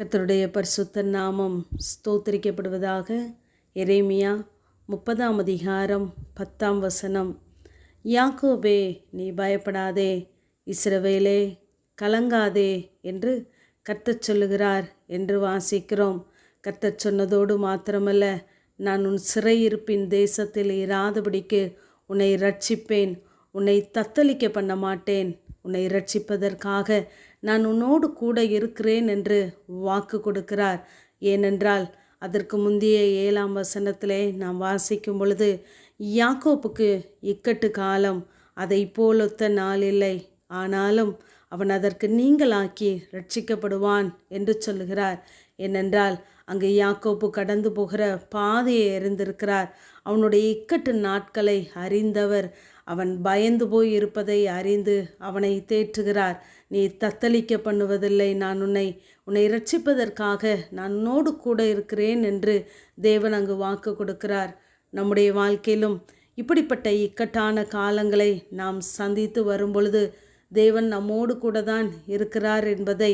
கத்தருடைய பரிசுத்த நாமம் ஸ்தோத்திரிக்கப்படுவதாக எரேமியா முப்பதாம் அதிகாரம் பத்தாம் வசனம். யாக்கோபே நீ பயப்படாதே இஸ்ரவேலே கலங்காதே என்று கர்த்தர் சொல்லுகிறார் என்று வாசிக்கிறோம். கர்த்தர் சொன்னதோடு மாத்திரமல்ல நான் உன் சிறையிருப்பின் தேசத்தில் இராதபடிக்கு உன்னை ரட்சிப்பேன் உன்னை தத்தளிக்க பண்ண மாட்டேன். உன்னை ரட்சிப்பதற்காக நான் உன்னோடு கூட இருக்கிறேன் என்று வாக்கு கொடுக்கிறார். ஏனென்றால் அதற்கு முந்தைய ஏழாம் வசனத்திலே நாம் வாசிக்கும் பொழுது யாக்கோப்புக்கு இக்கட்டு காலம் அதை போலொத்த நாள் இல்லை. ஆனாலும் அவன் அதற்கு நீங்களாக்கி ரட்சிக்கப்படுவான் என்று சொல்லுகிறார். ஏனென்றால் அங்கு யாக்கோப்பு கடந்து போகிற பாதையை அறிந்திருக்கிறார். அவனுடைய இக்கட்டு நாட்களை அறிந்தவர் அவன் பயந்து போய் இருப்பதை அறிந்து அவனை தேற்றுகிறார். நீ தத்தளிக்க பண்ணுவதில்லை. நான் உன்னை உன்னை ரட்சிப்பதற்காக நான் உன்னோடு கூட இருக்கிறேன் என்று தேவன் அங்கு வாக்கு கொடுக்கிறார். நம்முடைய வாழ்க்கையிலும் இப்படிப்பட்ட இக்கட்டான காலங்களை நாம் சந்தித்து வரும்பொழுது தேவன் நம்மோடு கூட தான் இருக்கிறார் என்பதை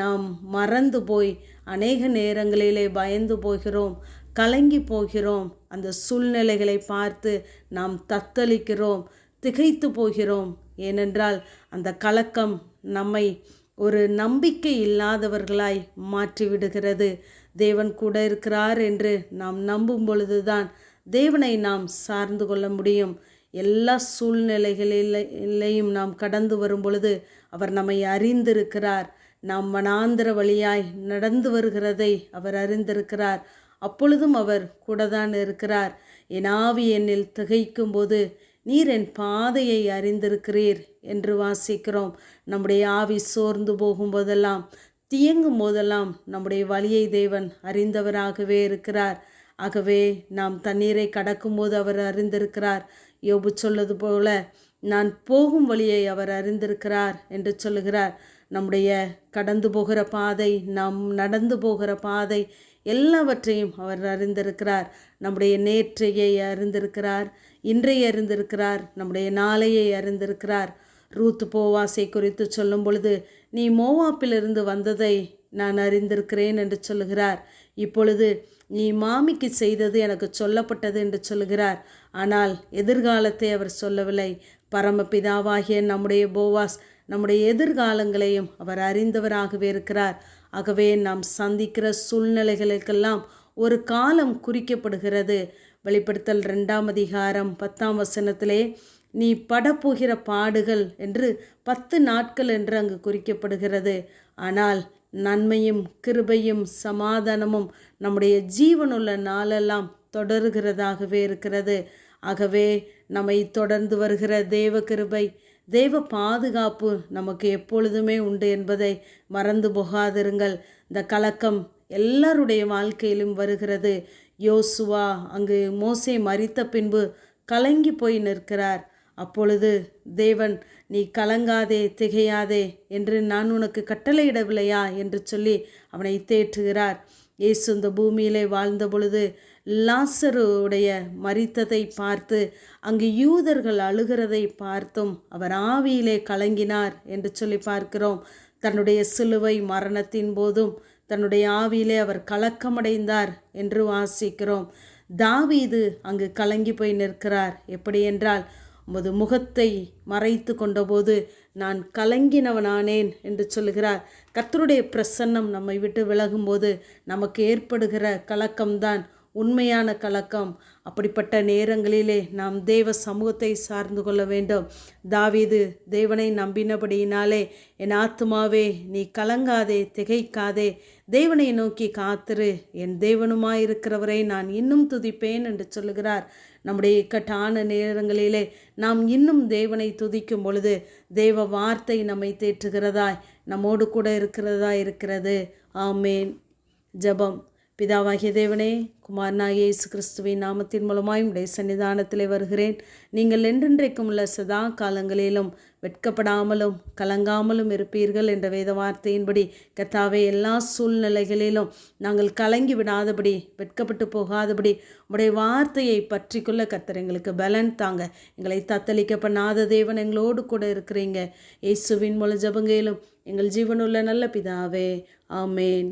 நாம் மறந்து போய் அநேக நேரங்களிலே பயந்து போகிறோம். கலங்கி போகிறோம். அந்த சூழ்நிலைகளை பார்த்து நாம் தத்தளிக்கிறோம் திகைத்து போகிறோம். ஏனென்றால் அந்த கலக்கம் நம்மை ஒரு நம்பிக்கை இல்லாதவர்களாய் மாற்றிவிடுகிறது. தேவன் கூட இருக்கிறார் என்று நாம் நம்பும் பொழுதுதான் தேவனை நாம் சார்ந்து கொள்ள முடியும். எல்லா சூழ்நிலைகளிலையும் நாம் கடந்து வரும் பொழுது அவர் நம்மை அறிந்திருக்கிறார். நாம் மனாந்திர வழியாய் நடந்து வருகிறதை அவர் அறிந்திருக்கிறார். அப்பொழுதும் அவர் கூட தான் இருக்கிறார். என் ஆவி என்னில் திகைக்கும் போது நீர் என் பாதையை அறிந்திருக்கிறீர் என்று வாசிக்கிறோம். நம்முடைய ஆவி சோர்ந்து போகும்போதெல்லாம் தியங்கும் போதெல்லாம் நம்முடைய வழியை தேவன் அறிந்தவராகவே இருக்கிறார். ஆகவே நாம் தண்ணீரை கடக்கும்போது அவர் அறிந்திருக்கிறார். யோபு சொல்லது போல நான் போகும் வழியை அவர் அறிந்திருக்கிறார் என்று சொல்லுகிறார். நம்முடைய கடந்து போகிற பாதை நாம் நடந்து போகிற பாதை எல்லாவற்றையும் அவர் அறிந்திருக்கிறார். நம்முடைய நேற்றையை அறிந்திருக்கிறார். இன்றைய அறிந்திருக்கிறார். நம்முடைய நாளையை அறிந்திருக்கிறார். ரூத் போவாசை குறித்து சொல்லும் பொழுது நீ மோவாப்பிலிருந்து வந்ததை நான் அறிந்திருக்கிறேன் என்று சொல்லுகிறார். இப்பொழுது நீ மாமிக்கு செய்தது எனக்கு சொல்லப்பட்டது என்று சொல்லுகிறார். ஆனால் எதிர்காலத்தை அவர் சொல்லவில்லை. பரமபிதாவாகிய நம்முடைய போவாஸ் நம்முடைய எதிர்காலங்களையும் அவர் அறிந்தவராகவே இருக்கிறார். ஆகவே நாம் சந்திக்கிற சூழ்நிலைகளுக்கெல்லாம் ஒரு காலம் குறிக்கப்படுகிறது. வெளிப்படுத்தல் ரெண்டாம் அதிகாரம் பத்தாம் வசனத்திலே நீ படப்போகிற பாடுகள் என்று பத்து நாட்கள் என்று அங்கு குறிக்கப்படுகிறது. ஆனால் நன்மையும் கிருபையும் சமாதானமும் நம்முடைய ஜீவனுள்ள நாளெல்லாம் தொடர்கிறதாகவே இருக்கிறது. ஆகவே நம்மை தொடர்ந்து வருகிற தேவ கிருபை தேவ பாதுகாப்பு நமக்கு எப்பொழுதுமே உண்டு என்பதை மறந்து போகாதிருங்கள். இந்த கலக்கம் எல்லாருடைய வாழ்க்கையிலும் வருகிறது. யோசுவா அங்கு மோசை மறித்த பின்பு கலங்கி போய் நிற்கிறார். அப்பொழுது தேவன் நீ கலங்காதே திகையாதே என்று நான் உனக்கு கட்டளையிடவில்லையா? என்று சொல்லி அவனை தேற்றுகிறார். இயேசு இந்த பூமியிலே வாழ்ந்த பொழுது லாசருடைய மறித்ததை பார்த்து அங்கு யூதர்கள் அழுகிறதை பார்த்தும் அவர் ஆவியிலே கலங்கினார் என்று சொல்லி பார்க்கிறோம். தன்னுடைய சிலுவை மரணத்தின் போதும் தன்னுடைய ஆவியிலே அவர் கலக்கமடைந்தார் என்று வாசிக்கிறோம். தாவீது அங்கு கலங்கி போய் நிற்கிறார். எப்படி என்றால் உமது முகத்தை மறைத்து கொண்டபோது நான் கலங்கினவனானேன் என்று சொல்லுகிறார். கத்தருடைய பிரசன்னம் நம்மை விட்டு விலகும்போது நமக்கு ஏற்படுகிற கலக்கம்தான் உண்மையான கலக்கம். அப்படிப்பட்ட நேரங்களிலே நாம் தேவ சமூகத்தை சார்ந்து கொள்ள வேண்டும். தாவீது தேவனை நம்பினபடியினாலே என் ஆத்மாவே நீ கலங்காதே திகைக்காதே. தேவனை நோக்கி காத்திரு. என் தேவனுமாயிருக்கிறவரை நான் இன்னும் துதிப்பேன் என்று சொல்லுகிறார். நம்முடைய இக்கட்டான நேரங்களிலே நாம் இன்னும் தேவனை துதிக்கும் பொழுது தேவ வார்த்தை நம்மை தேற்றுகிறதாய் நம்மோடு கூட இருக்கிறதா இருக்கிறது ஆமேன். ஜபம். பிதாவாகிய தேவனே குமாரனாகிய இயேசு கிறிஸ்துவின் நாமத்தின் மூலமாய் உடைய சன்னிதானத்திலே வருகிறேன். நீங்கள் என்றென்றைக்கும் உள்ள சதா காலங்களிலும் வெட்கப்படாமலும் கலங்காமலும் இருப்பீர்கள் என்ற வேத வார்த்தையின்படி கத்தாவே எல்லா சூழ்நிலைகளிலும் நாங்கள் கலங்கி விடாதபடி வெட்கப்பட்டு போகாதபடி உடைய வார்த்தையை பற்றி கொள்ள கத்தர் எங்களுக்கு பலன் தாங்க. எங்களை தத்தளிக்க பண்ணாத தேவன் எங்களோடு கூட இருக்கிறீங்க. இயேசுவின் மூல ஜபங்கையிலும் எங்கள் ஜீவனுள்ள நல்ல பிதாவே ஆமேன்.